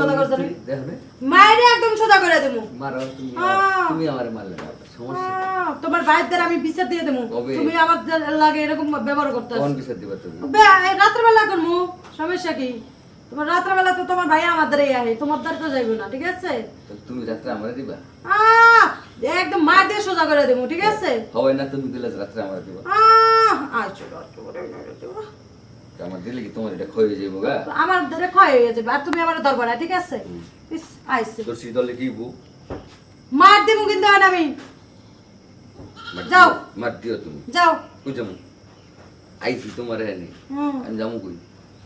কথা করছ না মায়েরে একদম সোজা করে দেবো। মারো তুমি আহ। তুমি আমারে মারলে সমস্যা। তোমার ভাইদের আমি বিচার দিয়ে দেবো। তুমি আমার লাগে এরকম ব্যবহার করতে কোন বিচার দিবা তুমি? রাত্রেবেলা করব সমস্যা কি? তোমার রাত্রেবেলা তো তোমার ভাই আমাদের এই আহে তোমার দ্বার তো যাইবো না ঠিক আছে? তুমি রাত্রে আমারে দিবা? একদম মার দিয়ে সোজা করে দেবো ঠিক আছে? হবে না তুমি দিলে রাত্রে আমারে দিবা। আহ, আয় আমার দিলে কি তোমার এটা ক্ষয় হয়ে যাব গা? আমার ধরে ক্ষয় হয়ে যাবে আর তুমি আমার ধরবা না ঠিক আছে? আইসে। তোর কি বউ মার দিবো কিন্তু আর আমি। যাও। মার দিও তুমি। যাও। কই যাব আইছি তোমার এনে। আমি যাব কই?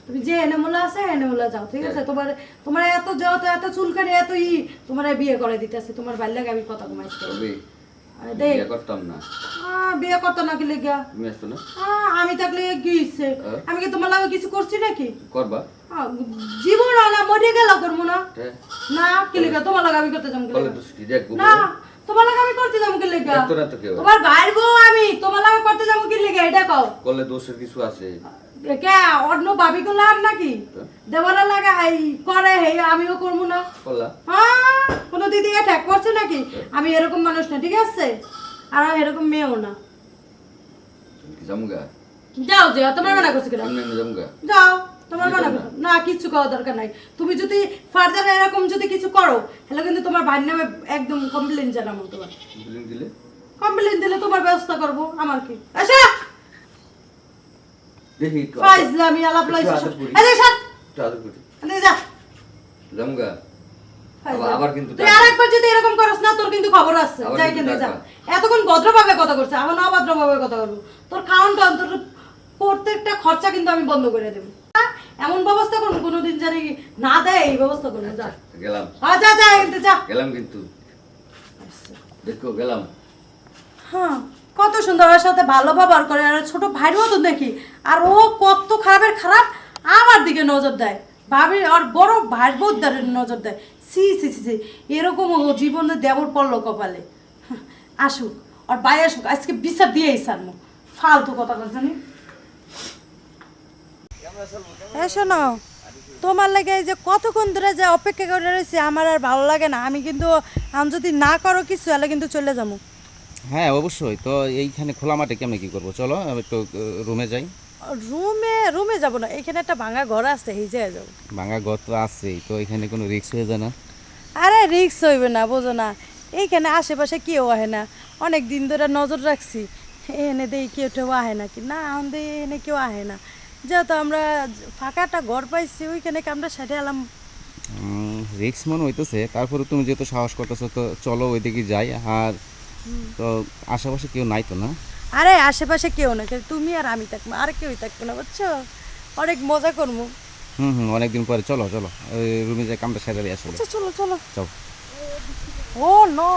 তুমি যে এনে মোলা আছে এনে মোলা যাও ঠিক আছে? তোমার তোমার এত যেহেতু এত চুলকানি এত ই তোমার বিয়ে করে দিতেছে তোমার বাল্য আমি কথা কমাইছি। বিয়ে করতাম না। আহ, বিয়ে করতো না কি লেগা? তুমি আসতো না? আমি থাকলে। আমি কি তোমার লাগে কিছু করছি নাকি? করবা? আহ, জীবন না মরে গেল করব না। না কি লেগা? তোমার আমি করতে কি না তোমার লাগে আমি করতে যাব কি লেগা? দেখতো না তো তোমার ভাইয়ের বউ আমি তোমার লাগে করতে যাব কি লেগা? এটা কও। করলে দোষের কিছু আছে। কে অন্য ভাবি গুলো আর নাকি লাগে এই করে হে আমিও করব না। হ্যাঁ কোনো দিদি ঠেক করছে নাকি? আমি এরকম মানুষ না ঠিক আছে? আর আমি এরকম মেয়েও না। যাও যাও তোমার মানা করছি কিনা? যাও তোমার মানা না। করার দরকার নাই। তুমি যদি ফার্দার এরকম যদি কিছু করো তাহলে কিন্তু তোমার ভাইয়ের নামে একদম কমপ্লেন জানাব তোমার। দিলে? কমপ্লেন দিলে তোমার ব্যবস্থা করব আমার কি? আচ্ছা দেখি ফাইজলামি আলাপ একটু লাইছে আরে সাত একটু আদর করি। আরে যা যাব গা ফাইজলামি। আবার- আবার কিন্তু তুই আরেকবার যদি এরকম করস না তোর কিন্তু খবর আছে। যাই কিন্তু কিন্তু যা। এতক্ষণ ভদ্রভাবে কথা করছে এখন অভদ্রভাবে কথা বলব। তোর খাওয়ান টাউন তোর প্রত্যেকটা খরচা কিন্তু আমি বন্ধ করে দেবো? এমন ব্যবস্থা করব কোনোদিন জানি না দেয় এই ব্যবস্থা করব যা। গেলাম। হ্যাঁ যা যা কিন্তু যা। গেলাম কিন্তু। দেখো গেলাম। হ্যাঁ কত সুন্দর ওর সাথে ভালো ব্যবহার করে আর ছোট ভাইয়ের মতো দেখি। আর ও কত খারাপের খারাপ আমার দিকে নজর দেয়। ভাবি আর বড় ভাই নজর দেয়। সি সি সি সি এরকম ও জীবনে দেবর পড়ল কপালে। আসুক আর ভাই আসুক আজকে বিচার দিয়ে দিয়েই সারমু ফালতু কথা বলছে নি হ্যাঁ শোনো তোমার লাগে এই যে কতক্ষণ ধরে যে অপেক্ষা করে রয়েছে আমার আর ভালো লাগে না। আমি কিন্তু আমি যদি না করো কিছু তাহলে কিন্তু চলে যাব। হ্যাঁ অবশ্যই। তো এইখানে খোলা মাঠে কেমনে কি করব? চলো একটু রুমে যাই। রুমে রুমে যাব না। এখানে একটা ভাঙা ঘর আছে এই জায়গায় যাব। ভাঙা ঘর তো আছেই তো এখানে কোনো রিস্ক হয়ে যায় না? আরে রিক্স হইবে না বোঝো না। এইখানে আশেপাশে কেউ আহে না। অনেক দিন ধরে নজর রাখছি। এনে দেই কেউ টেউ আহে না কি না আমাদের এনে কেউ আহে না। যেহেতু আমরা ফাঁকা একটা ঘর পাইছি ওইখানে আমরা সাথে এলাম? রিক্স মনে হইতেছে। তারপরে তুমি যেহেতু সাহস করতেছো তো চলো ওইদিকে যাই। আর তো আশেপাশে কেউ নাই তো না? আরে আশেপাশে কেউ না তুমি আর আমি থাকব আর কেউই থাকব না বুঝছ? অনেক মজা করব। হুম হুম অনেকদিন পরে চলো চলো ওই রুমে যে কামটা সেরে আসলে। আচ্ছা চলো চলো। চলো। ও নো